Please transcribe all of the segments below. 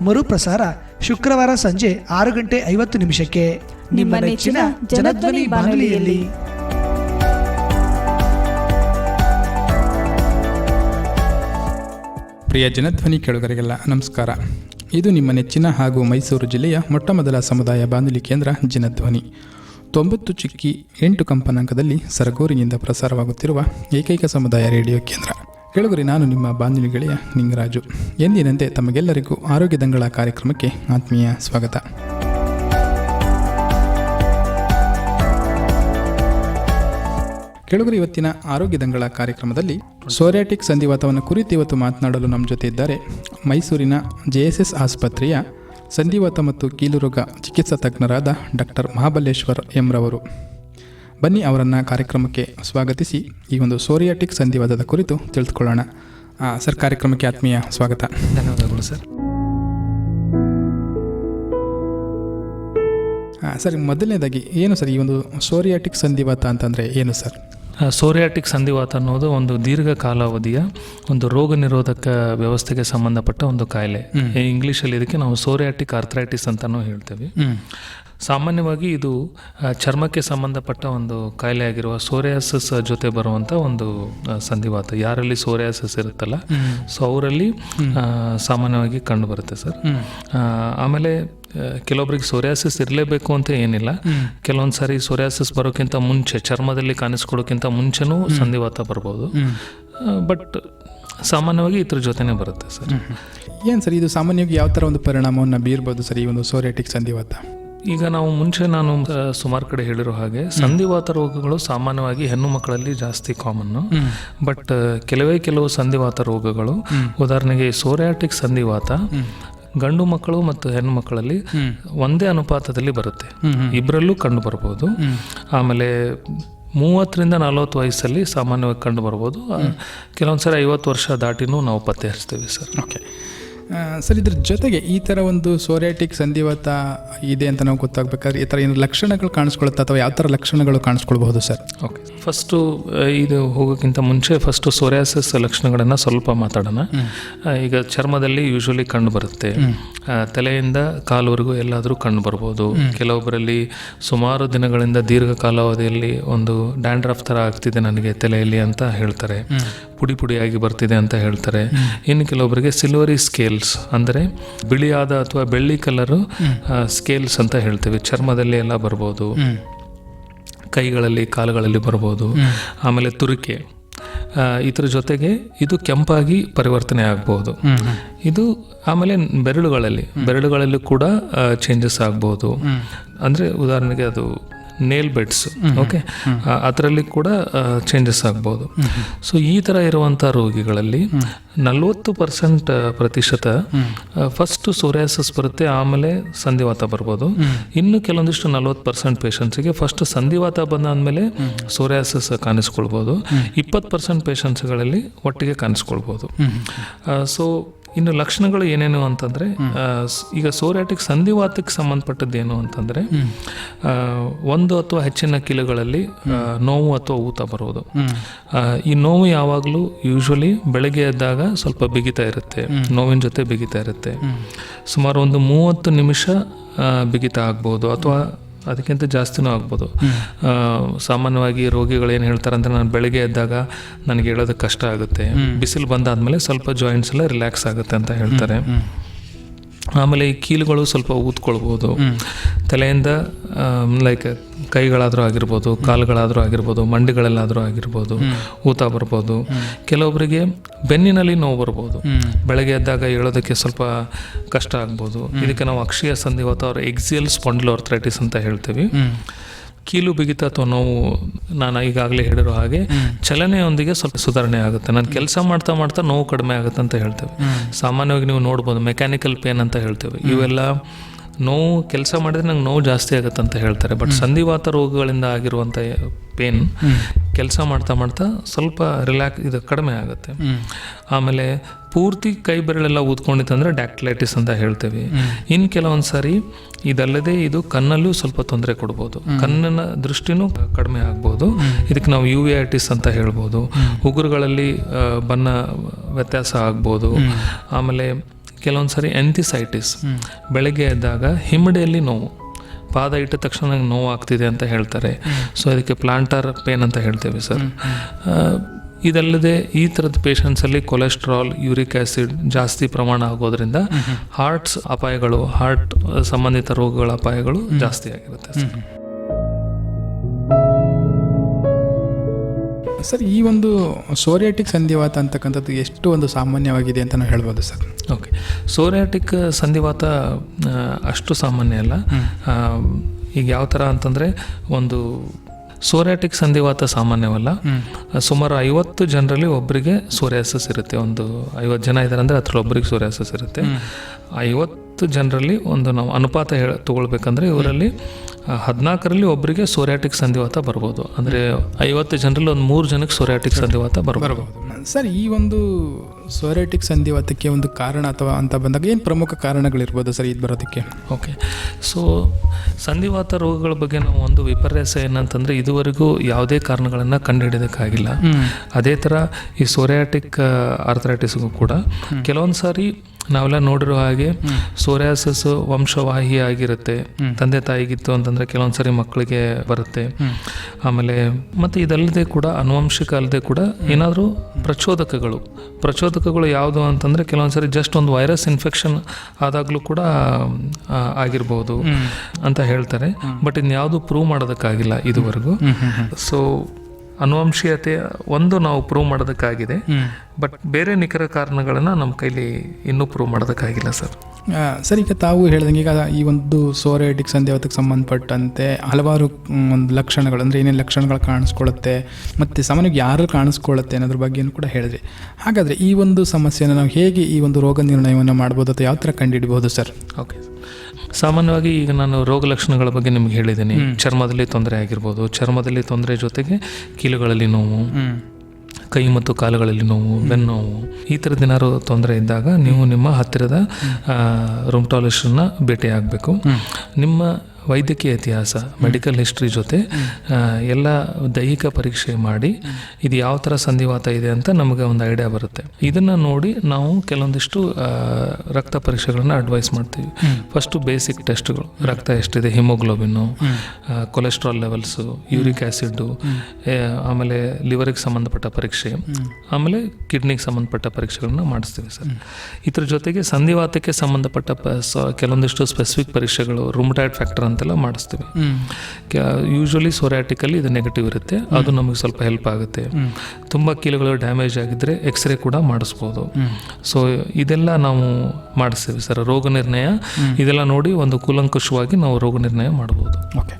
ಮರುಪ್ರಸಾರ ಶುಕ್ರವಾರ ಸಂಜೆ ಆರು ಗಂಟೆ ಐವತ್ತು ನಿಮಿಷಕ್ಕೆ. ನಿಮ್ಮ ನೆಚ್ಚಿನ ಜನಧ್ವನಿ ಬಾನುಲಿಯಲ್ಲಿ. ಪ್ರಿಯ ಜನಧ್ವನಿ ಕೇಳುಗರಿಗೆಲ್ಲ ನಮಸ್ಕಾರ. ಇದು ನಿಮ್ಮ ನೆಚ್ಚಿನ ಹಾಗೂ ಮೈಸೂರು ಜಿಲ್ಲೆಯ ಮೊಟ್ಟಮೊದಲ ಸಮುದಾಯ ಬಾನುಲಿ ಕೇಂದ್ರ ಜನಧ್ವನಿ. ತೊಂಬತ್ತು ಚಿಕ್ಕಿ ಎಂಟು ಕಂಪನಾಂಕದಲ್ಲಿ ಸರಗೂರಿನಿಂದ ಪ್ರಸಾರವಾಗುತ್ತಿರುವ ಏಕೈಕ ಸಮುದಾಯ ರೇಡಿಯೋ ಕೇಂದ್ರ. ಕೇಳುಗರಿ, ನಾನು ನಿಮ್ಮ ಬಾಂಧವ್ಯ ಗೆಳೆಯ ನಿಂಗರಾಜು. ಎಂದಿನಂತೆ ತಮಗೆಲ್ಲರಿಗೂ ಆರೋಗ್ಯ ದಂಗಳ ಕಾರ್ಯಕ್ರಮಕ್ಕೆ ಆತ್ಮೀಯ ಸ್ವಾಗತ. ಕೆಳಗುರಿ, ಇವತ್ತಿನ ಆರೋಗ್ಯ ದಂಗಳ ಕಾರ್ಯಕ್ರಮದಲ್ಲಿ ಸೋರಿಯಾಟಿಕ್ ಸಂಧಿವಾತವನ್ನು ಕುರಿತು ಇವತ್ತು ಮಾತನಾಡಲು ನಮ್ಮ ಜೊತೆ ಇದ್ದಾರೆ ಮೈಸೂರಿನ ಜೆ ಎಸ್ ಎಸ್ ಆಸ್ಪತ್ರೆಯ ಸಂಧಿವಾತ ಮತ್ತು ಕೀಲುರೋಗ ಚಿಕಿತ್ಸಾ ತಜ್ಞರಾದ ಡಾಕ್ಟರ್ ಮಹಾಬಲೇಶ್ವರ್ ಎಂರವರು ಬನ್ನಿ ಅವರನ್ನು ಕಾರ್ಯಕ್ರಮಕ್ಕೆ ಸ್ವಾಗತಿಸಿ ಈ ಒಂದು ಸೋರಿಯಾಟಿಕ್ ಸಂಧಿವಾದದ ಕುರಿತು ತಿಳಿದುಕೊಳ್ಳೋಣ. ಸರ್ ಕಾರ್ಯಕ್ರಮಕ್ಕೆ ಆತ್ಮೀಯ ಸ್ವಾಗತ. ಧನ್ಯವಾದಗಳು ಸರ್. ಸರ್ ಮೊದಲನೇದಾಗಿ ಏನು ಸರ್ ಈ ಒಂದು ಸೋರಿಯಾಟಿಕ್ ಸಂಧಿವಾತ ಅಂತಂದರೆ ಏನು ಸರ್? ಸೋರಿಯಾಟಿಕ್ ಸಂಧಿವಾತ ಅನ್ನೋದು ಒಂದು ದೀರ್ಘ ಕಾಲಾವಧಿಯ ಒಂದು ರೋಗ ನಿರೋಧಕ ವ್ಯವಸ್ಥೆಗೆ ಸಂಬಂಧಪಟ್ಟ ಒಂದು ಕಾಯಿಲೆ. ಇಂಗ್ಲೀಷಲ್ಲಿ ಇದಕ್ಕೆ ನಾವು ಸೋರಿಯಾಟಿಕ್ ಆರ್ಥರೈಟಿಸ್ ಅಂತಲೂ ಹೇಳ್ತೇವೆ. ಸಾಮಾನ್ಯವಾಗಿ ಇದು ಚರ್ಮಕ್ಕೆ ಸಂಬಂಧಪಟ್ಟ ಒಂದು ಕಾಯಿಲೆ ಆಗಿರುವ ಸೋರಿಯಾಸಿಸ್ ಜೊತೆ ಬರುವಂಥ ಒಂದು ಸಂಧಿವಾತ. ಯಾರಲ್ಲಿ ಸೋರಿಯಾಸಿಸ್ ಇರುತ್ತಲ್ಲ ಸೊ ಅವರಲ್ಲಿ ಸಾಮಾನ್ಯವಾಗಿ ಕಂಡು ಬರುತ್ತೆ ಸರ್. ಆಮೇಲೆ ಕೆಲವೊಬ್ಬರಿಗೆ ಕೆಲವೊಬ್ರಿಗೆ ಸೋರಿಯಾಸಿಸ್ ಇರಲೇಬೇಕು ಅಂತ ಏನಿಲ್ಲ. ಕೆಲವೊಂದು ಸಾರಿ ಸೋರಿಯಾಸಿಸ್ ಬರೋಕ್ಕಿಂತ ಮುಂಚೆ ಚರ್ಮದಲ್ಲಿ ಕಾಣಿಸ್ಕೊಳ್ಳೋಕ್ಕಿಂತ ಮುಂಚೆನೂ ಸಂಧಿವಾತ ಬರ್ಬೋದು. ಬಟ್ ಸಾಮಾನ್ಯವಾಗಿ ಇದ್ರ ಜೊತೆನೇ ಬರುತ್ತೆ ಸರ್. ಏನು ಸರ್ ಇದು ಸಾಮಾನ್ಯವಾಗಿ ಯಾವ ಥರ ಒಂದು ಪರಿಣಾಮವನ್ನು ಬೀರ್ಬೋದು ಸರ್ ಈ ಒಂದು ಸೋರಿಯಾಟಿಕ್ ಸಂಧಿವಾತ? ಈಗ ನಾವು ಮುಂಚೆ ನಾನು ಸುಮಾರು ಕಡೆ ಹೇಳಿರೋ ಹಾಗೆ ಸಂಧಿವಾತ ರೋಗಗಳು ಸಾಮಾನ್ಯವಾಗಿ ಹೆಣ್ಣು ಮಕ್ಕಳಲ್ಲಿ ಜಾಸ್ತಿ ಕಾಮನ್ನು ಬಟ್ ಕೆಲವೇ ಕೆಲವು ಸಂಧಿವಾತ ರೋಗಗಳು ಉದಾಹರಣೆಗೆ ಸೋರಿಯಾಟಿಕ್ ಸಂಧಿವಾತ ಗಂಡು ಮಕ್ಕಳು ಮತ್ತು ಹೆಣ್ಣು ಮಕ್ಕಳಲ್ಲಿ ಒಂದೇ ಅನುಪಾತದಲ್ಲಿ ಬರುತ್ತೆ. ಇಬ್ಬರಲ್ಲೂ ಕಂಡು ಬರ್ಬೋದು. ಆಮೇಲೆ ಮೂವತ್ತರಿಂದ ನಲವತ್ತು ವಯಸ್ಸಲ್ಲಿ ಸಾಮಾನ್ಯವಾಗಿ ಕಂಡು ಬರ್ಬೋದು. ಕೆಲವೊಂದು ಸರಿ ಐವತ್ತು ವರ್ಷ ದಾಟಿನೂ ನಾವು ಪತ್ತೆ ಹಚ್ತೀವಿ ಸರ್. ಓಕೆ ಸರ್, ಇದ್ರ ಜೊತೆಗೆ ಈ ಥರ ಒಂದು ಸೋರಿಯಾಟಿಕ್ ಸಂಧಿವಾತ ಇದೆ ಅಂತ ನಾವು ಗೊತ್ತಾಗಬೇಕಾದ್ರೆ ಈ ಥರ ಏನು ಲಕ್ಷಣಗಳು ಕಾಣಿಸ್ಕೊಳ್ಳುತ್ತೆ ಅಥವಾ ಯಾವ ಥರ ಲಕ್ಷಣಗಳು ಕಾಣಿಸ್ಕೊಳ್ಬಹುದು ಸರ್? ಓಕೆ ಫಸ್ಟು ಇದು ಹೋಗೋಕ್ಕಿಂತ ಮುಂಚೆ ಫಸ್ಟು ಸೋರಿಯಾಸಿಸ್ ಲಕ್ಷಣಗಳನ್ನು ಸ್ವಲ್ಪ ಮಾತಾಡೋಣ. ಈಗ ಚರ್ಮದಲ್ಲಿ ಯೂಶ್ವಲಿ ಕಂಡು ಬರುತ್ತೆ. ತಲೆಯಿಂದ ಕಾಲುವರೆಗೂ ಎಲ್ಲಾದರೂ ಕಂಡು ಬರ್ಬೋದು. ಕೆಲವೊಬ್ಬರಲ್ಲಿ ಸುಮಾರು ದಿನಗಳಿಂದ ದೀರ್ಘಕಾಲಾವಧಿಯಲ್ಲಿ ಒಂದು ಡ್ಯಾಂಡ್ರಫ್ ಥರ ಆಗ್ತಿದೆ ನನಗೆ ತಲೆಯಲ್ಲಿ ಅಂತ ಹೇಳ್ತಾರೆ. ಪುಡಿ ಪುಡಿಯಾಗಿ ಬರ್ತಿದೆ ಅಂತ ಹೇಳ್ತಾರೆ. ಇನ್ನು ಕೆಲವೊಬ್ಬರಿಗೆ ಸಿಲ್ವರಿ ಸ್ಕೇಲ್ಸ್ ಅಂದರೆ ಬಿಳಿಯಾದ ಅಥವಾ ಬೆಳ್ಳಿ ಕಲರು ಸ್ಕೇಲ್ಸ್ ಅಂತ ಹೇಳ್ತೇವೆ. ಚರ್ಮದಲ್ಲಿ ಎಲ್ಲ ಬರ್ಬೋದು. ಕೈಗಳಲ್ಲಿ ಕಾಲುಗಳಲ್ಲಿ ಬರ್ಬೋದು ಆಮೇಲೆ ತುರಿಕೆ. ಇದರ ಜೊತೆಗೆ ಇದು ಕೆಂಪಾಗಿ ಪರಿವರ್ತನೆ ಆಗ್ಬೋದು ಇದು ಆಮೇಲೆ ಬೆರಳುಗಳಲ್ಲಿ ಬೆರಳುಗಳಲ್ಲಿ ಕೂಡ ಚೇಂಜಸ್ ಆಗ್ಬೋದು ಅಂದರೆ ಉದಾಹರಣೆಗೆ ಅದು ನೇಲ್ ಬೆಡ್ಸ್ ಓಕೆ ಅದರಲ್ಲಿ ಕೂಡ ಚೇಂಜಸ್ ಆಗ್ಬೋದು. ಸೊ ಈ ಥರ ಇರುವಂಥ ರೋಗಿಗಳಲ್ಲಿ ನಲವತ್ತು ಪರ್ಸೆಂಟ್ ಪ್ರತಿಶತ ಫಸ್ಟ್ ಸೋರಿಯಾಸಿಸ್ ಬರುತ್ತೆ ಆಮೇಲೆ ಸಂಧಿವಾತ ಬರ್ಬೋದು. ಇನ್ನು ಕೆಲವೊಂದಿಷ್ಟು ನಲವತ್ತು ಪರ್ಸೆಂಟ್ ಪೇಷಂಟ್ಸಿಗೆ ಫಸ್ಟ್ ಸಂಧಿವಾತ ಬಂದಾದಮೇಲೆ ಸೋರಿಯಾಸಿಸ್ ಕಾಣಿಸ್ಕೊಳ್ಬೋದು. ಇಪ್ಪತ್ತು ಪರ್ಸೆಂಟ್ ಪೇಷಂಟ್ಸ್ಗಳಲ್ಲಿ ಒಟ್ಟಿಗೆ ಕಾಣಿಸ್ಕೊಳ್ಬೋದು. ಸೊ ಇನ್ನು ಲಕ್ಷಣಗಳು ಏನೇನು ಅಂತಂದರೆ ಈಗ ಸೋರಿಯಾಟಿಕ್ ಸಂಧಿವಾತಕ್ಕೆ ಸಂಬಂಧಪಟ್ಟದ್ದೇನು ಏನು ಅಂತಂದರೆ ಒಂದು ಅಥವಾ ಹೆಚ್ಚಿನ ಕೀಲುಗಳಲ್ಲಿ ನೋವು ಅಥವಾ ಊತ ಬರೋದು. ಈ ನೋವು ಯಾವಾಗಲೂ ಯೂಶ್ವಲಿ ಬೆಳಗ್ಗೆ ಎದ್ದಾಗ ಸ್ವಲ್ಪ ಬಿಗಿತಾ ಇರುತ್ತೆ. ನೋವಿನ ಜೊತೆ ಬಿಗಿತಾ ಇರುತ್ತೆ. ಸುಮಾರು ಒಂದು ಮೂವತ್ತು ನಿಮಿಷ ಬಿಗಿತ ಆಗ್ಬೋದು ಅಥವಾ ಅದಕ್ಕಿಂತ ಜಾಸ್ತಿನೂ ಆಗ್ಬೋದು. ಸಾಮಾನ್ಯವಾಗಿ ರೋಗಿಗಳು ಏನು ಹೇಳ್ತಾರೆ ಅಂದರೆ ನಾನು ಬೆಳಗ್ಗೆ ಎದ್ದಾಗ ನನಗೆ ಹೇಳೋದಕ್ಕೆ ಕಷ್ಟ ಆಗುತ್ತೆ. ಬಿಸಿಲು ಬಂದಾದಮೇಲೆ ಸ್ವಲ್ಪ ಜಾಯಿಂಟ್ಸ್ ಎಲ್ಲ ರಿಲ್ಯಾಕ್ಸ್ ಆಗುತ್ತೆ ಅಂತ ಹೇಳ್ತಾರೆ. ಆಮೇಲೆ ಈ ಕೀಲುಗಳು ಸ್ವಲ್ಪ ಊದ್ಕೊಳ್ಬೋದು. ತಲೆಯಿಂದ ಲೈಕ್ ಕೈಗಳಾದರೂ ಆಗಿರ್ಬೋದು ಕಾಲುಗಳಾದರೂ ಆಗಿರ್ಬೋದು ಮಂಡಿಗಳಲ್ಲಾದರೂ ಆಗಿರ್ಬೋದು ಊತ ಬರ್ಬೋದು. ಕೆಲವೊಬ್ಬರಿಗೆ ಬೆನ್ನಿನಲ್ಲಿ ನೋವು ಬರ್ಬೋದು. ಬೆಳಗ್ಗೆ ಎದ್ದಾಗ ಹೇಳೋದಕ್ಕೆ ಸ್ವಲ್ಪ ಕಷ್ಟ ಆಗ್ಬೋದು. ಇದಕ್ಕೆ ನಾವು ಅಕ್ಷೀಯ ಸಂಧಿವಾತ ಅವ್ರ ಎಕ್ಸಿಯಲ್ ಸ್ಪಾಂಡ್ಲೋರ್ಥ್ರೈಟಿಸ್ ಅಂತ ಹೇಳ್ತೀವಿ. ಕೀಲು ಬಿಗಿತ ಅಥವಾ ನೋವು ನಾನು ಈಗಾಗಲೇ ಹೇಳಿರೋ ಹಾಗೆ ಚಲನೆಯೊಂದಿಗೆ ಸ್ವಲ್ಪ ಸುಧಾರಣೆ ಆಗುತ್ತೆ. ನಾನು ಕೆಲಸ ಮಾಡ್ತಾ ಮಾಡ್ತಾ ನೋವು ಕಡಿಮೆ ಆಗುತ್ತೆ ಅಂತ ಹೇಳ್ತೇವೆ. ಸಾಮಾನ್ಯವಾಗಿ ನೀವು ನೋಡ್ಬೋದು ಮೆಕ್ಯಾನಿಕಲ್ ಪೇನ್ ಅಂತ ಹೇಳ್ತೇವೆ. ಇವೆಲ್ಲ ನೋವು ಕೆಲಸ ಮಾಡಿದ್ರೆ ನಂಗೆ ನೋವು ಜಾಸ್ತಿ ಆಗುತ್ತೆ ಅಂತ ಹೇಳ್ತಾರೆ ಬಟ್ ಸಂಧಿವಾತ ರೋಗಗಳಿಂದ ಆಗಿರುವಂಥ ಪೇನ್ ಕೆಲಸ ಮಾಡ್ತಾ ಮಾಡ್ತಾ ಸ್ವಲ್ಪ ರಿಲ್ಯಾಕ್ ಇದು ಕಡಿಮೆ ಆಗುತ್ತೆ. ಆಮೇಲೆ ಪೂರ್ತಿ ಕೈ ಬೆರಳೆಲ್ಲ ಊದ್ಕೊಂಡಿತ್ತಂದ್ರೆ ಡ್ಯಾಕ್ಟಿಲೈಟಿಸ್ ಅಂತ ಹೇಳ್ತೇವೆ. ಇನ್ನು ಕೆಲವೊಂದು ಸಾರಿ ಇದಲ್ಲದೆ ಇದು ಕಣ್ಣಲ್ಲೂ ಸ್ವಲ್ಪ ತೊಂದರೆ ಕೊಡ್ಬೋದು. ಕಣ್ಣಿನ ದೃಷ್ಟಿನೂ ಕಡಿಮೆ ಆಗ್ಬೋದು. ಇದಕ್ಕೆ ನಾವು ಯು ಐಟಿಸ್ ಅಂತ ಹೇಳ್ಬೋದು. ಉಗುರುಗಳಲ್ಲಿ ಬಣ್ಣ ವ್ಯತ್ಯಾಸ ಆಗ್ಬೋದು. ಆಮೇಲೆ ಕೆಲವೊಂದು ಸಾರಿ ಎಂಥಿಸೈಟಿಸ್ ಬೆಳಗ್ಗೆ ಎದ್ದಾಗ ಹಿಮ್ಮಡಿಯಲ್ಲಿ ನೋವು ಪಾದ ಇಟ್ಟ ತಕ್ಷಣ ನಂಗೆ ನೋವು ಆಗ್ತಿದೆ ಅಂತ ಹೇಳ್ತಾರೆ. ಸೊ ಅದಕ್ಕೆ ಪ್ಲಾಂಟರ್ ಪೇನ್ ಅಂತ ಹೇಳ್ತೇವೆ ಸರ್ ಇದಲ್ಲದೆ ಈ ಥರದ ಪೇಷಂಟ್ಸಲ್ಲಿ ಕೊಲೆಸ್ಟ್ರಾಲ್ ಯೂರಿಕ್ ಆ್ಯಸಿಡ್ ಜಾಸ್ತಿ ಪ್ರಮಾಣ ಆಗೋದ್ರಿಂದ ಹಾರ್ಟ್ಸ್ ಅಪಾಯಗಳು ಹಾರ್ಟ್ ಸಂಬಂಧಿತ ರೋಗಗಳ ಅಪಾಯಗಳು ಜಾಸ್ತಿ ಆಗಿರುತ್ತೆ ಸರ್ ಈ ಒಂದು ಸೋರಿಯಾಟಿಕ್ ಸಂಧಿವಾತ ಅಂತಕ್ಕಂಥದ್ದು ಎಷ್ಟು ಒಂದು ಸಾಮಾನ್ಯವಾಗಿದೆ ಅಂತ ನಾವು ಹೇಳ್ಬೋದು ಸರ್? ಓಕೆ. ಸೋರಿಯಾಟಿಕ್ ಸಂಧಿವಾತ ಅಷ್ಟು ಸಾಮಾನ್ಯ ಅಲ್ಲ. ಈಗ ಯಾವ ಥರ ಅಂತಂದರೆ ಒಂದು ಸೋರಿಯಾಟಿಕ್ ಸಂಧಿವಾತ ಸಾಮಾನ್ಯವಲ್ಲ. ಸುಮಾರು ಐವತ್ತು ಜನರಲ್ಲಿ ಒಬ್ಬರಿಗೆ ಸೋರಿಯಾಸಸ್ ಇರುತ್ತೆ. ಒಂದು ಐವತ್ತು ಜನ ಇದ್ದಾರೆ ಅಂದರೆ ಅದ್ರಲ್ಲಿ ಒಬ್ಬರಿಗೆ ಸೋರಿಯಾಸಸ್ ಇರುತ್ತೆ. ಐವತ್ತು ಜನರಲ್ಲಿ ಒಂದು ನಾವು ಅನುಪಾತ ಹೇಳ ತೊಗೊಳ್ಬೇಕಂದ್ರೆ ಇವರಲ್ಲಿ ಹದಿನಾಲ್ಕರಲ್ಲಿ ಒಬ್ಬರಿಗೆ ಸೋರಿಯಾಟಿಕ್ ಸಂಧಿವಾತ ಬರ್ಬೋದು. ಅಂದರೆ ಐವತ್ತು ಜನರಲ್ಲಿ ಒಂದು ಮೂರು ಜನಕ್ಕೆ ಸೋರಿಯಾಟಿಕ್ ಸಂಧಿವಾತ ಬರ್ಬೋದು. ಸರ್ ಈ ಒಂದು ಸೋರಿಯಾಟಿಕ್ ಸಂಧಿವಾತಕ್ಕೆ ಒಂದು ಕಾರಣ ಅಥವಾ ಅಂತ ಬಂದಾಗ ಏನು ಪ್ರಮುಖ ಕಾರಣಗಳಿರ್ಬೋದು ಸರ್ ಇದು ಬರೋದಕ್ಕೆ? ಓಕೆ. ಸೊ ಸಂಧಿವಾತ ರೋಗಗಳ ಬಗ್ಗೆ ನಾವು ಒಂದು ವಿಪರ್ಯಾಸ ಏನಂತಂದರೆ ಇದುವರೆಗೂ ಯಾವುದೇ ಕಾರಣಗಳನ್ನು ಕಂಡುಹಿಡಿಯೋದಕ್ಕಾಗಿಲ್ಲ. ಅದೇ ಥರ ಈ ಸೋರಿಯಾಟಿಕ್ ಆರ್ಥರೈಟಿಸ್ಗೂ ಕೂಡ. ಕೆಲವೊಂದು ಸಾರಿ ನಾವೆಲ್ಲ ನೋಡಿರೋ ಹಾಗೆ ಸೋರಿಯಾಸಿಸ್ ವಂಶವಾಹಿ ಆಗಿರುತ್ತೆ. ತಂದೆ ತಾಯಿಗಿತ್ತು ಅಂತಂದರೆ ಕೆಲವೊಂದ್ಸರಿ ಮಕ್ಕಳಿಗೆ ಬರುತ್ತೆ. ಆಮೇಲೆ ಮತ್ತು ಇದಲ್ಲದೆ ಕೂಡ ಅನುವಂಶಿಕ ಅಲ್ಲದೆ ಕೂಡ ಏನಾದರೂ ಪ್ರಚೋದಕಗಳು. ಪ್ರಚೋದಕಗಳು ಯಾವುದು ಅಂತಂದರೆ ಕೆಲವೊಂದ್ಸರಿ ಜಸ್ಟ್ ಒಂದು ವೈರಸ್ ಇನ್ಫೆಕ್ಷನ್ ಆದಾಗಲೂ ಕೂಡ ಆಗಿರ್ಬೋದು ಅಂತ ಹೇಳ್ತಾರೆ. ಬಟ್ ಇನ್ಯಾವುದು ಪ್ರೂವ್ ಮಾಡೋದಕ್ಕಾಗಿಲ್ಲ ಇದುವರೆಗೂ. ಸೊ ಅನುವಂಶೀಯತೆ ಒಂದು ನಾವು ಪ್ರೂವ್ ಮಾಡೋದಕ್ಕಾಗಿದೆ. ಬಟ್ ಬೇರೆ ನಿಖರ ಕಾರಣಗಳನ್ನು ನಮ್ಮ ಕೈಲಿ ಇನ್ನೂ ಪ್ರೂವ್ ಮಾಡೋದಕ್ಕಾಗಿಲ್ಲ ಸರ್ ಸರ್ ಈಗ ತಾವು ಹೇಳ್ದಂಗೆ ಈಗ ಈ ಒಂದು ಸೋರಿಯಾಟಿಕ್ ಸಂಧಿವಾತಕ್ಕೆ ಸಂಬಂಧಪಟ್ಟಂತೆ ಹಲವಾರು ಒಂದು ಲಕ್ಷಣಗಳು ಅಂದರೆ ಏನೇನು ಲಕ್ಷಣಗಳು ಕಾಣಿಸ್ಕೊಳ್ಳುತ್ತೆ ಮತ್ತು ಸಾಮಾನ್ಯವಾಗಿ ಯಾರು ಕಾಣಿಸ್ಕೊಳ್ಳುತ್ತೆ ಅನ್ನೋದ್ರ ಬಗ್ಗೆಯೂ ಕೂಡ ಹೇಳಿದ್ರಿ. ಹಾಗಾದರೆ ಈ ಒಂದು ಸಮಸ್ಯೆಯನ್ನು ನಾವು ಹೇಗೆ ಈ ಒಂದು ರೋಗ ನಿರ್ಣಯವನ್ನು ಮಾಡ್ಬೋದು ಅಥವಾ ಯಾವ ಥರ ಕಂಡುಹಿಡಿಬಹುದು ಸರ್ ಓಕೆ ಸಾಮಾನ್ಯವಾಗಿ ಈಗ ನಾನು ರೋಗ ಲಕ್ಷಣಗಳ ಬಗ್ಗೆ ನಿಮ್ಗೆ ಹೇಳಿದ್ದೀನಿ. ಚರ್ಮದಲ್ಲಿ ತೊಂದರೆ ಆಗಿರ್ಬೋದು ಚರ್ಮದಲ್ಲಿ ತೊಂದರೆ ಜೊತೆಗೆ ಕೀಲುಗಳಲ್ಲಿ ನೋವು ಕೈ ಮತ್ತು ಕಾಲುಗಳಲ್ಲಿ ನೋವು ಬೆನ್ನೋವು ಈ ಥರದ್ದು ಏನಾದ್ರು ತೊಂದರೆ ಇದ್ದಾಗ ನೀವು ನಿಮ್ಮ ಹತ್ತಿರದ ರೂಮ್ಟಾಲಿಸ್ಟನ್ನು ಭೇಟಿ ಆಗಬೇಕು ನಿಮ್ಮ ವೈದ್ಯಕೀಯ ಇತಿಹಾಸ ಮೆಡಿಕಲ್ ಹಿಸ್ಟ್ರಿ ಜೊತೆ ಎಲ್ಲ ದೈಹಿಕ ಪರೀಕ್ಷೆ ಮಾಡಿ ಇದು ಯಾವ ಥರ ಸಂಧಿವಾತ ಇದೆ ಅಂತ ನಮಗೆ ಒಂದು ಐಡಿಯಾ ಬರುತ್ತೆ. ಇದನ್ನು ನೋಡಿ ನಾವು ಕೆಲವೊಂದಿಷ್ಟು ರಕ್ತ ಪರೀಕ್ಷೆಗಳನ್ನ ಅಡ್ವೈಸ್ ಮಾಡ್ತೀವಿ. ಫಸ್ಟು ಬೇಸಿಕ್ ಟೆಸ್ಟ್ಗಳು ರಕ್ತ ಎಷ್ಟಿದೆ? Haemoglobin cholesterol levels uric acid ಆಮೇಲೆ ಲಿವರಿಗೆ ಸಂಬಂಧಪಟ್ಟ ಪರೀಕ್ಷೆ, ಆಮೇಲೆ ಕಿಡ್ನಿಗೆ ಸಂಬಂಧಪಟ್ಟ ಪರೀಕ್ಷೆಗಳನ್ನ ಮಾಡಿಸ್ತೀವಿ ಸರ್. ಇದ್ರ ಜೊತೆಗೆ ಸಂಧಿವಾತಕ್ಕೆ ಸಂಬಂಧಪಟ್ಟ ಕೆಲವೊಂದಿಷ್ಟು ಸ್ಪೆಸಿಫಿಕ್ ಪರೀಕ್ಷೆಗಳು ರೂಮಟೈಡ್ ಫ್ಯಾಕ್ಟರ್ ಅಂತೆಲ್ಲ ಮಾಡಿಸ್ತೀವಿ. ಯೂಶ್ವಲಿ ಸೊರ್ಯಾಟಿಕಲ್ಲಿ ಇದು ನೆಗೆಟಿವ್ ಇರುತ್ತೆ. ಅದು ನಮಗೆ ಸ್ವಲ್ಪ ಹೆಲ್ಪ್ ಆಗುತ್ತೆ. ತುಂಬ ಕೀಲುಗಳು ಡ್ಯಾಮೇಜ್ ಆಗಿದ್ದರೆ ಎಕ್ಸ್ರೇ ಕೂಡ ಮಾಡಿಸ್ಬೋದು. ಸೊ ಇದೆಲ್ಲ ನಾವು ಮಾಡಿಸ್ತೀವಿ ಸರ್ ರೋಗ ನಿರ್ಣಯ. ಇದೆಲ್ಲ ನೋಡಿ ಒಂದು ಕೂಲಂಕುಷವಾಗಿ ನಾವು ರೋಗ ನಿರ್ಣಯ ಮಾಡ್ಬೋದು. ಓಕೆ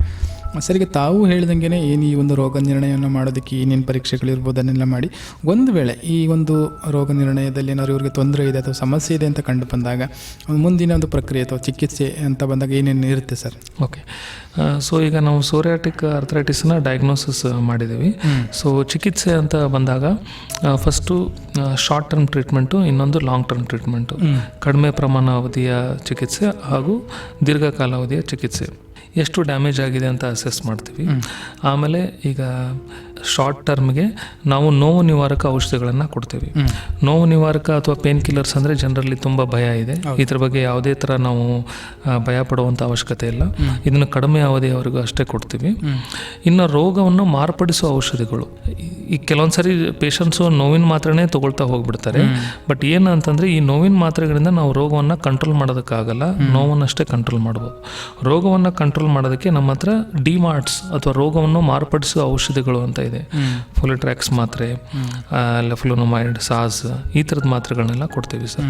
ಸರ್ ಈಗ ತಾವು ಹೇಳ್ದಂಗೆ ಏನು ಈ ಒಂದು ರೋಗ ನಿರ್ಣಯವನ್ನು ಮಾಡೋದಕ್ಕೆ ಏನೇನು ಪರೀಕ್ಷೆಗಳಿರ್ಬೋದು ಅದನ್ನೆಲ್ಲ ಮಾಡಿ ಒಂದು ವೇಳೆ ಈ ಒಂದು ರೋಗ ನಿರ್ಣಯದಲ್ಲಿ ಏನಾದ್ರು ಇವ್ರಿಗೆ ತೊಂದರೆ ಇದೆ ಅಥವಾ ಸಮಸ್ಯೆ ಇದೆ ಅಂತ ಕಂಡು ಬಂದಾಗ ಮುಂದಿನ ಒಂದು ಪ್ರಕ್ರಿಯೆ ಅಥವಾ ಚಿಕಿತ್ಸೆ ಅಂತ ಬಂದಾಗ ಏನೇನು ಇರುತ್ತೆ ಸರ್? ಓಕೆ. ಸೊ ಈಗ ನಾವು ಸೋರಿಯಾಟಿಕ್ ಅರ್ಥರೈಟಿಸ್ನ ಡಯಾಗ್ನೋಸಿಸ್ ಮಾಡಿದ್ದೀವಿ ಸೊ ಚಿಕಿತ್ಸೆ ಅಂತ ಬಂದಾಗ ಫಸ್ಟು ಶಾರ್ಟ್ ಟರ್ಮ್ ಟ್ರೀಟ್ಮೆಂಟು ಇನ್ನೊಂದು ಲಾಂಗ್ ಟರ್ಮ್ ಟ್ರೀಟ್ಮೆಂಟು ಕಡಿಮೆ ಪ್ರಮಾಣ ಅವಧಿಯ ಚಿಕಿತ್ಸೆ ಹಾಗೂ ದೀರ್ಘಕಾಲಾವಧಿಯ ಚಿಕಿತ್ಸೆ. ಎಷ್ಟು ಡ್ಯಾಮೇಜ್ ಆಗಿದೆ ಅಂತ ಅಸೆಸ್ ಮಾಡ್ತೀವಿ. ಆಮೇಲೆ ಈಗ ಶಾರ್ಟ್ ಟರ್ಮ್ಗೆ ನಾವು ನೋವು ನಿವಾರಕ ಔಷಧಿಗಳನ್ನು ಕೊಡ್ತೀವಿ. ನೋವು ನಿವಾರಕ ಅಥವಾ ಪೇನ್ ಕಿಲ್ಲರ್ಸ್ ಅಂದರೆ ಜನರಲ್ಲಿ ತುಂಬ ಭಯ ಇದೆ. ಇದ್ರ ಬಗ್ಗೆ ಯಾವುದೇ ಥರ ನಾವು ಭಯ ಪಡುವಂಥ ಅವಶ್ಯಕತೆ ಇಲ್ಲ. ಇದನ್ನು ಕಡಿಮೆ ಅವಧಿಯವರೆಗೂ ಅಷ್ಟೇ ಕೊಡ್ತೀವಿ. ಇನ್ನು ರೋಗವನ್ನು ಮಾರ್ಪಡಿಸುವ ಔಷಧಿಗಳು. ಈ ಕೆಲವೊಂದು ಸರಿ ಪೇಷಂಟ್ಸು ನೋವಿನ ಮಾತ್ರೆನೇ ತಗೊಳ್ತಾ ಹೋಗ್ಬಿಡ್ತಾರೆ. ಬಟ್ ಏನು ಅಂತಂದರೆ ಈ ನೋವಿನ ಮಾತ್ರೆಗಳಿಂದ ನಾವು ರೋಗವನ್ನು ಕಂಟ್ರೋಲ್ ಮಾಡೋದಕ್ಕಾಗಲ್ಲ. ನೋವನ್ನಷ್ಟೇ ಕಂಟ್ರೋಲ್ ಮಾಡ್ಬೋದು. ರೋಗವನ್ನು ಕಂಟ್ರೋಲ್ ಮಾಡೋದಕ್ಕೆ ನಮ್ಮ ಹತ್ರ ಡಿಮಾರ್ಟ್ಸ್ ಅಥವಾ ರೋಗವನ್ನು ಮಾರ್ಪಡಿಸುವ ಔಷಧಿಗಳು ಅಂತ ಇದೆ. ಫೊಲಿಟ್ರಾಕ್ಸ್ ಮಾತ್ರೆ ಲೆಫ್ಲೋನೊಮೈಡ್ ಸಾಸ್ ಈ ಥರದ ಮಾತ್ರೆಗಳನ್ನೆಲ್ಲ ಕೊಡ್ತೀವಿ ಸರ್.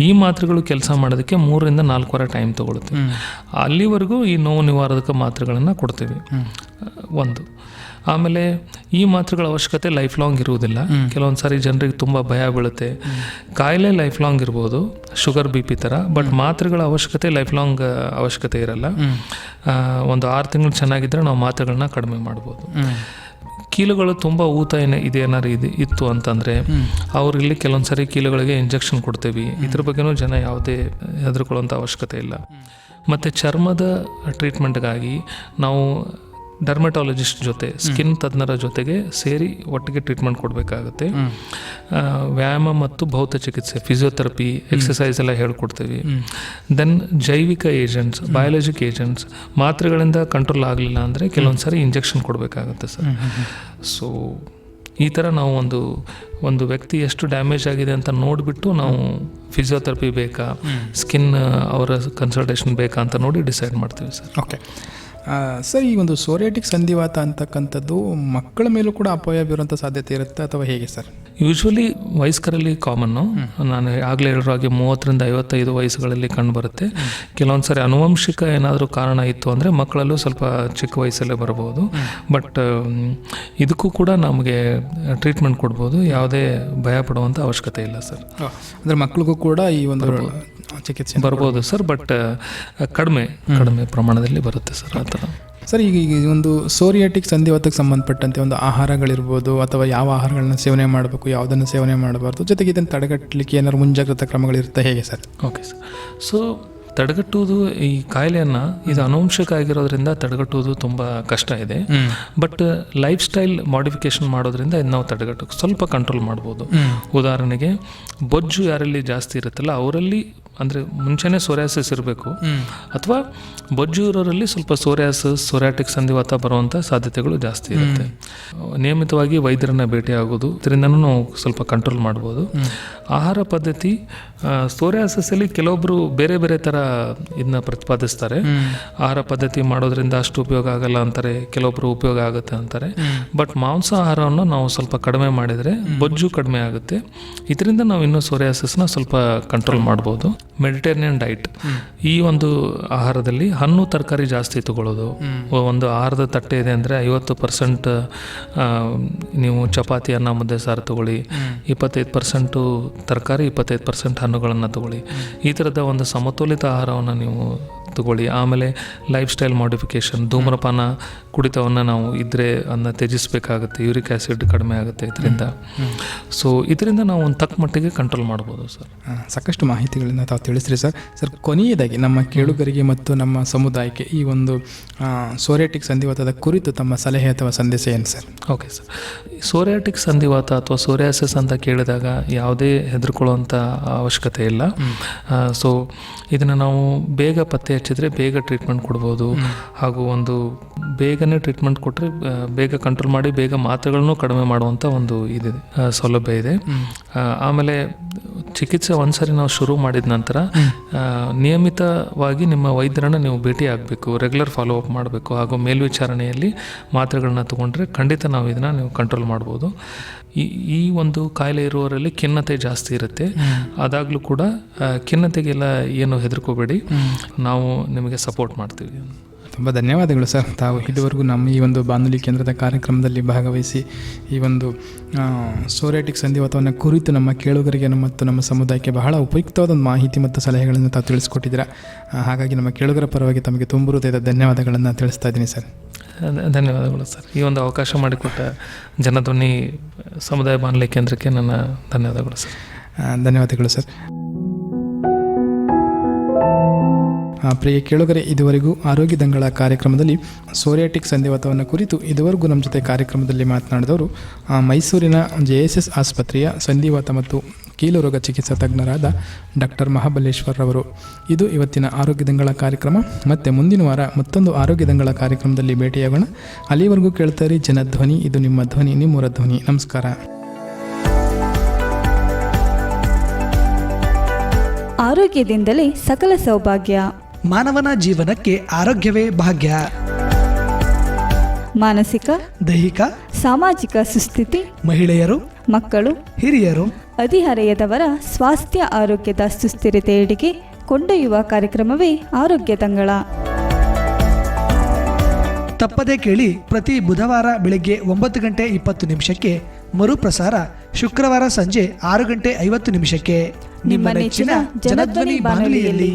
ಈ ಮಾತ್ರೆಗಳು ಕೆಲಸ ಮಾಡೋದಕ್ಕೆ ಮೂರರಿಂದ ನಾಲ್ಕು ವಾರ ಟೈಮ್ ತಗೊಳುತ್ತೆ. ಅಲ್ಲಿವರೆಗೂ ಈ ನೋವು ನಿವಾರಕ ಮಾತ್ರೆಗಳನ್ನು ಕೊಡ್ತೀವಿ. ಒಂದು. ಆಮೇಲೆ ಈ ಮಾತ್ರೆಗಳ ಅವಶ್ಯಕತೆ ಲೈಫ್ ಲಾಂಗ್ ಇರುವುದಿಲ್ಲ. ಕೆಲವೊಂದು ಸಾರಿ ಜನರಿಗೆ ತುಂಬ ಭಯ ಬೀಳುತ್ತೆ. ಕಾಯಿಲೆ ಲೈಫ್ ಲಾಂಗ್ ಇರ್ಬೋದು ಶುಗರ್ ಬಿ ಪಿ ಥರ ಬಟ್ ಮಾತ್ರೆಗಳ ಅವಶ್ಯಕತೆ ಲೈಫ್ ಲಾಂಗ್ ಅವಶ್ಯಕತೆ ಇರಲ್ಲ. ಒಂದು ಆರು ತಿಂಗಳು ಚೆನ್ನಾಗಿದ್ದರೆ ನಾವು ಮಾತ್ರೆಗಳನ್ನ ಕಡಿಮೆ ಮಾಡ್ಬೋದು. ಕೀಲುಗಳು ತುಂಬ ಊತ ಏನೇ ಇದೆ ಏನಾದ್ರು ಇದು ಇತ್ತು ಅಂತಂದರೆ ಅವರಿಲ್ಲಿ ಕೆಲವೊಂದು ಸಾರಿ ಕೀಲುಗಳಿಗೆ ಇಂಜೆಕ್ಷನ್ ಕೊಡ್ತೀವಿ. ಇದ್ರ ಬಗ್ಗೆನೂ ಜನ ಯಾವುದೇ ಹೆದರ್ಕೊಳ್ಳೋಂಥ ಅವಶ್ಯಕತೆ ಇಲ್ಲ. ಮತ್ತು ಚರ್ಮದ ಟ್ರೀಟ್ಮೆಂಟ್ಗಾಗಿ ನಾವು ಡರ್ಮಟಾಲಜಿಸ್ಟ್ ಜೊತೆ ಸ್ಕಿನ್ ತಜ್ಞರ ಜೊತೆಗೆ ಸೇರಿ ಒಟ್ಟಿಗೆ ಟ್ರೀಟ್ಮೆಂಟ್ ಕೊಡಬೇಕಾಗುತ್ತೆ. ವ್ಯಾಯಾಮ ಮತ್ತು ಭೌತ ಚಿಕಿತ್ಸೆ ಫಿಸಿಯೋಥೆರಪಿ ಎಕ್ಸಸೈಸ್ ಎಲ್ಲ ಹೇಳ್ಕೊಡ್ತೀವಿ. ದೆನ್ ಜೈವಿಕ ಏಜೆಂಟ್ಸ್ ಬಯಾಲಜಿಕ್ ಏಜೆಂಟ್ಸ್ ಮಾತ್ರೆಗಳಿಂದ ಕಂಟ್ರೋಲ್ ಆಗಲಿಲ್ಲ ಅಂದರೆ ಕೆಲವೊಂದು ಸಾರಿ ಇಂಜೆಕ್ಷನ್ ಕೊಡಬೇಕಾಗುತ್ತೆ ಸರ್. ಸೊ ಈ ಥರ ನಾವು ಒಂದು ಒಂದು ವ್ಯಕ್ತಿ ಎಷ್ಟು ಡ್ಯಾಮೇಜ್ ಆಗಿದೆ ಅಂತ ನೋಡಿಬಿಟ್ಟು ನಾವು ಫಿಸಿಯೋಥೆರಪಿ ಬೇಕಾ ಸ್ಕಿನ್ ಅವರ ಕನ್ಸಲ್ಟೇಷನ್ ಬೇಕಾ ಅಂತ ನೋಡಿ ಡಿಸೈಡ್ ಮಾಡ್ತೀವಿ ಸರ್. ಓಕೆ ಸರ್ ಈ ಒಂದು ಸೋರಿಯಾಟಿಕ್ ಸಂಧಿವಾತ ಅಂತಕ್ಕಂಥದ್ದು ಮಕ್ಕಳ ಮೇಲೂ ಕೂಡ ಅಪಾಯ ಬೀರುವಂಥ ಸಾಧ್ಯತೆ ಇರುತ್ತೆ ಅಥವಾ ಹೇಗೆ ಸರ್? ಯೂಶ್ವಲಿ ವಯಸ್ಕರಲ್ಲಿ ಕಾಮನ್ನು ನಾನು ಆಗಲೇ ಹೇಳಿರೋ ಹಾಗೆ ಮೂವತ್ತರಿಂದ ಐವತ್ತೈದು ವಯಸ್ಸುಗಳಲ್ಲಿ ಕಂಡುಬರುತ್ತೆ ಕೆಲವೊಂದು ಸಾರಿ ಅನುವಂಶಿಕ ಏನಾದರೂ ಕಾರಣ ಇತ್ತು ಅಂದರೆ ಮಕ್ಕಳಲ್ಲೂ ಸ್ವಲ್ಪ ಚಿಕ್ಕ ವಯಸ್ಸಲ್ಲೇ ಬರಬಹುದು ಬಟ್ ಇದಕ್ಕೂ ಕೂಡ ನಮಗೆ ಟ್ರೀಟ್ಮೆಂಟ್ ಕೊಡ್ಬೋದು. ಯಾವುದೇ ಭಯ ಪಡುವಂಥ ಅವಶ್ಯಕತೆ ಇಲ್ಲ ಸರ್. ಅಂದರೆ ಮಕ್ಕಳಿಗೂ ಕೂಡ ಈ ಒಂದು ಚಿಕಿತ್ಸೆ ಬರ್ಬೋದು ಸರ್. ಬಟ್ ಕಡಿಮೆ ಕಡಿಮೆ ಪ್ರಮಾಣದಲ್ಲಿ ಬರುತ್ತೆ ಸರ್ ಆ ಥರ. ಸರ್ ಈಗ ಈಗ ಒಂದು ಸೋರಿಯಾಟಿಕ್ ಸಂಧಿವಾತಕ್ಕೆ ಸಂಬಂಧಪಟ್ಟಂತೆ ಒಂದು ಆಹಾರಗಳಿರ್ಬೋದು ಅಥವಾ ಯಾವ ಆಹಾರಗಳನ್ನ ಸೇವನೆ ಮಾಡಬೇಕು ಯಾವುದನ್ನು ಸೇವನೆ ಮಾಡಬಾರ್ದು ಜೊತೆಗೆ ಇದನ್ನು ತಡೆಗಟ್ಟಲಿಕ್ಕೆ ಏನಾದ್ರು ಮುಂಜಾಗ್ರತಾ ಕ್ರಮಗಳಿರುತ್ತೆ ಹೇಗೆ ಸರ್? ಓಕೆ ಸರ್ ಸೊ ತಡೆಗಟ್ಟುವುದು ಈ ಕಾಯಿಲೆಯನ್ನು ಇದು ಅನುವಂಶಿಕ ಆಗಿರೋದ್ರಿಂದ ತಡೆಗಟ್ಟುವುದು ತುಂಬ ಕಷ್ಟ ಇದೆ. ಬಟ್ ಲೈಫ್ ಸ್ಟೈಲ್ ಮಾಡಿಫಿಕೇಶನ್ ಮಾಡೋದ್ರಿಂದ ಇದು ನಾವು ತಡೆಗಟ್ಟು ಸ್ವಲ್ಪ ಕಂಟ್ರೋಲ್ ಮಾಡ್ಬೋದು. ಉದಾಹರಣೆಗೆ ಬೊಜ್ಜು ಯಾರಲ್ಲಿ ಜಾಸ್ತಿ ಇರುತ್ತಲ್ಲ ಅವರಲ್ಲಿ ಅಂದರೆ ಮುಂಚೆನೇ ಸೋರಿಯಾಸಿಸ್ ಇರಬೇಕು. ಅಥವಾ ಬೊಜ್ಜು ಇರೋರಲ್ಲಿ ಸ್ವಲ್ಪ ಸೋರಿಯಾಸಿಸ್ ಸೋರ್ಯಾಟಿಕ್ ಸಂಧಿವಾತ ಬರುವಂಥ ಸಾಧ್ಯತೆಗಳು ಜಾಸ್ತಿ ಇರುತ್ತೆ. ನಿಯಮಿತವಾಗಿ ವೈದ್ಯರನ್ನ ಭೇಟಿಯಾಗೋದು ಇದರಿಂದ ನಾವು ಸ್ವಲ್ಪ ಕಂಟ್ರೋಲ್ ಮಾಡ್ಬೋದು. ಆಹಾರ ಪದ್ಧತಿ ಸೋರಿಯಾಸಿಸಲ್ಲಿ ಕೆಲವೊಬ್ಬರು ಬೇರೆ ಬೇರೆ ಥರ ಇದನ್ನ ಪ್ರತಿಪಾದಿಸ್ತಾರೆ. ಆಹಾರ ಪದ್ಧತಿ ಮಾಡೋದ್ರಿಂದ ಅಷ್ಟು ಉಪಯೋಗ ಆಗಲ್ಲ ಅಂತಾರೆ ಕೆಲವೊಬ್ಬರು ಉಪಯೋಗ ಆಗುತ್ತೆ ಅಂತಾರೆ. ಬಟ್ ಮಾಂಸ ಆಹಾರವನ್ನು ನಾವು ಸ್ವಲ್ಪ ಕಡಿಮೆ ಮಾಡಿದರೆ ಬೊಜ್ಜು ಕಡಿಮೆ ಆಗುತ್ತೆ. ಇದರಿಂದ ನಾವು ಇನ್ನೂ ಸೋರಿಯಾಸಿಸ್ನ ಸ್ವಲ್ಪ ಕಂಟ್ರೋಲ್ ಮಾಡ್ಬೋದು. ಮೆಡಿಟೇರಿಯನ್ ಡೈಟ್ ಈ ಒಂದು ಆಹಾರದಲ್ಲಿ ಹಣ್ಣು ತರಕಾರಿ ಜಾಸ್ತಿ ತಗೊಳ್ಳೋದು. ಒಂದು ಆಹಾರದ ತಟ್ಟೆ ಇದೆ ಅಂದರೆ ಐವತ್ತು ಪರ್ಸೆಂಟ್ ನೀವು ಚಪಾತಿ ಅನ್ನ ಮುದ್ದೆ ಸಾರು ತಗೊಳ್ಳಿ. ಇಪ್ಪತ್ತೈದು ಪರ್ಸೆಂಟು ತರಕಾರಿ ಇಪ್ಪತ್ತೈದು ಪರ್ಸೆಂಟ್ ಹಣ್ಣುಗಳನ್ನು ತಗೊಳ್ಳಿ. ಈ ಥರದ ಒಂದು ಸಮತೋಲಿತ ಆಹಾರವನ್ನು ನೀವು ತಗೊಳ್ಳಿ. ಆಮೇಲೆ ಲೈಫ್ ಸ್ಟೈಲ್ ಮಾಡಿಫಿಕೇಶನ್ ಧೂಮ್ರಪಾನ ಕುಡಿತವನ್ನು ನಾವು ಇದ್ದರೆ ಅದನ್ನ ತ್ಯಜಿಸಬೇಕಾಗುತ್ತೆ ಯೂರಿಕ್ ಆ್ಯಸಿಡ್ ಕಡಿಮೆ ಆಗುತ್ತೆ ಇದರಿಂದ. ಸೊ ಇದರಿಂದ ನಾವು ಒಂದು ತಕ್ಕ ಮಟ್ಟಿಗೆ ಕಂಟ್ರೋಲ್ ಮಾಡ್ಬೋದು ಸರ್. ಸಾಕಷ್ಟು ಮಾಹಿತಿಗಳನ್ನು ತಾವು ತಿಳಿಸ್ರಿ ಸರ್. ಸರ್ ಕೊನೆಯದಾಗಿ ನಮ್ಮ ಕೇಳುಗರಿಗೆ ಮತ್ತು ನಮ್ಮ ಸಮುದಾಯಕ್ಕೆ ಈ ಒಂದು ಸೋರಿಯಾಟಿಕ್ ಸಂಧಿವಾತದ ಕುರಿತು ತಮ್ಮ ಸಲಹೆ ಅಥವಾ ಸಂದೇಶ ಏನು ಸರ್? ಓಕೆ ಸರ್ ಸೋರಿಯಾಟಿಕ್ ಸಂಧಿವಾತ ಅಥವಾ ಸೋರಿಯಾಸಿಸ್ ಅಂತ ಕೇಳಿದಾಗ ಯಾವುದೇ ಹೆದರ್ಕೊಳ್ಳುವಂಥ ಅವಶ್ಯಕತೆ ಇಲ್ಲ. ಸೊ ಇದನ್ನು ನಾವು ಬೇಗ ಪತ್ತೆ ಹಚ್ಚಿದ್ರೆ ಬೇಗ ಟ್ರೀಟ್ಮೆಂಟ್ ಕೊಡ್ಬೋದು. ಹಾಗೂ ಒಂದು ಬೇಗನೆ ಟ್ರೀಟ್ಮೆಂಟ್ ಕೊಟ್ಟರೆ ಬೇಗ ಕಂಟ್ರೋಲ್ ಮಾಡಿ ಬೇಗ ಮಾತ್ರೆಗಳನ್ನು ಕಡಿಮೆ ಮಾಡುವಂಥ ಒಂದು ಇದಿದೆ ಸೌಲಭ್ಯ ಇದೆ. ಆಮೇಲೆ ಚಿಕಿತ್ಸೆ ಒಂದ್ಸರಿ ನಾವು ಶುರು ಮಾಡಿದ ನಂತರ ನಿಯಮಿತವಾಗಿ ನಿಮ್ಮ ವೈದ್ಯರನ್ನು ನೀವು ಭೇಟಿ ಆಗಬೇಕು ರೆಗ್ಯುಲರ್ ಫಾಲೋ ಅಪ್ ಮಾಡಬೇಕು ಹಾಗೂ ಮೇಲ್ವಿಚಾರಣೆಯಲ್ಲಿ ಮಾತ್ರೆಗಳನ್ನ ತಗೊಂಡ್ರೆ ಖಂಡಿತ ನಾವು ಇದನ್ನು ನೀವು ಕಂಟ್ರೋಲ್ ಮಾಡ್ಬೋದು. ಈ ಈ ಒಂದು ಕಾಯಿಲೆ ಇರುವವರಲ್ಲಿ ಖಿನ್ನತೆ ಜಾಸ್ತಿ ಇರುತ್ತೆ. ಅದಾಗಲೂ ಕೂಡ ಖಿನ್ನತೆಗೆಲ್ಲ ಏನು ಹೆದರ್ಕೋಬೇಡಿ. ನಾವು ನಿಮಗೆ ಸಪೋರ್ಟ್ ಮಾಡ್ತೀವಿ. ತುಂಬ ಧನ್ಯವಾದಗಳು ಸರ್. ತಾವು ಇದುವರೆಗೂ ನಮ್ಮ ಈ ಒಂದು ಬಾನುಲಿ ಕೇಂದ್ರದ ಕಾರ್ಯಕ್ರಮದಲ್ಲಿ ಭಾಗವಹಿಸಿ ಈ ಒಂದು ಸೋರಿಯಾಟಿಕ್ ಸಂಧಿವಾತವನ್ನು ಕುರಿತು ನಮ್ಮ ಕೇಳುಗರಿಗೆ ಮತ್ತು ನಮ್ಮ ಸಮುದಾಯಕ್ಕೆ ಬಹಳ ಉಪಯುಕ್ತವಾದ ಒಂದು ಮಾಹಿತಿ ಮತ್ತು ಸಲಹೆಗಳನ್ನು ತಾವು ತಿಳಿಸ್ಕೊಟ್ಟಿದ್ದೀರಾ. ಹಾಗಾಗಿ ನಮ್ಮ ಕೇಳುಗರ ಪರವಾಗಿ ತಮಗೆ ತುಂಬ ಹೃದಯದ ಧನ್ಯವಾದಗಳನ್ನು ತಿಳಿಸ್ತಾ ಇದ್ದೀನಿ ಸರ್. ಧನ್ಯವಾದಗಳು ಸರ್. ಈ ಒಂದು ಅವಕಾಶ ಮಾಡಿಕೊಟ್ಟ ಜನಧ್ವನಿ ಸಮುದಾಯ ಬಾನುಲಿ ಕೇಂದ್ರಕ್ಕೆ ನನ್ನ ಧನ್ಯವಾದಗಳು ಸರ್. ಧನ್ಯವಾದಗಳು ಸರ್. ಪ್ರಿಯ ಕೇಳುಗರೆ, ಇದುವರೆಗೂ ಆರೋಗ್ಯ ದಂಗಳ ಕಾರ್ಯಕ್ರಮದಲ್ಲಿ ಸೋರಿಯಾಟಿಕ್ ಸಂಧಿವಾತವನ್ನು ಕುರಿತು ಇದುವರೆಗೂ ನಮ್ಮ ಜೊತೆ ಕಾರ್ಯಕ್ರಮದಲ್ಲಿ ಮಾತನಾಡಿದವರು ಮೈಸೂರಿನ ಜೆ ಎಸ್ ಎಸ್ ಆಸ್ಪತ್ರೆಯ ಸಂಧಿವಾತ ಮತ್ತು ಕೀಲು ರೋಗ ಚಿಕಿತ್ಸಾ ತಜ್ಞರಾದ ಡಾಕ್ಟರ್ ಮಹಾಬಲೇಶ್ವರ್ ಅವರು ಇದು ಇವತ್ತಿನ ಆರೋಗ್ಯ ದಂಗಳ ಕಾರ್ಯಕ್ರಮ. ಮತ್ತೆ ಮುಂದಿನ ವಾರ ಮತ್ತೊಂದು ಆರೋಗ್ಯ ದಂಗಳ ಕಾರ್ಯಕ್ರಮದಲ್ಲಿ ಭೇಟಿಯಾಗೋಣ. ಅಲ್ಲಿವರೆಗೂ ಕೇಳ್ತಾರೆ ಜನಧ್ವನಿ ಇದು ನಿಮ್ಮ ಧ್ವನಿ ನಿಮ್ಮೂರ ಧ್ವನಿ. ನಮಸ್ಕಾರ. ಆರೋಗ್ಯದಿಂದಲೇ ಸಕಲ ಸೌಭಾಗ್ಯ. ಮಾನವನ ಜೀವನಕ್ಕೆ ಆರೋಗ್ಯವೇ ಭಾಗ್ಯ. ಮಾನಸಿಕ ದೈಹಿಕ ಸಾಮಾಜಿಕ ಸುಸ್ಥಿತಿ ಮಹಿಳೆಯರು ಮಕ್ಕಳು ಹಿರಿಯರು ಅಧಿಹರೆಯದವರ ಸ್ವಾಸ್ಥ್ಯ ಆರೋಗ್ಯದ ಸುಸ್ಥಿರತೆಯೆಡೆಗೆ ಕೊಂಡೊಯ್ಯುವ ಕಾರ್ಯಕ್ರಮವೇ ಆರೋಗ್ಯ ತಂಗಳ. ತಪ್ಪದೇ ಕೇಳಿ ಪ್ರತಿ ಬುಧವಾರ ಬೆಳಗ್ಗೆ ಒಂಬತ್ತು ಗಂಟೆ ಇಪ್ಪತ್ತು ನಿಮಿಷಕ್ಕೆ ಮರುಪ್ರಸಾರ ಶುಕ್ರವಾರ ಸಂಜೆ ಆರು ಗಂಟೆ ಐವತ್ತು ನಿಮಿಷಕ್ಕೆ. ನಿಮ್ಮ ನೆಚ್ಚಿನ ಜನಧ್ವನಿ ಬಾನುಲಿಯಲ್ಲಿ.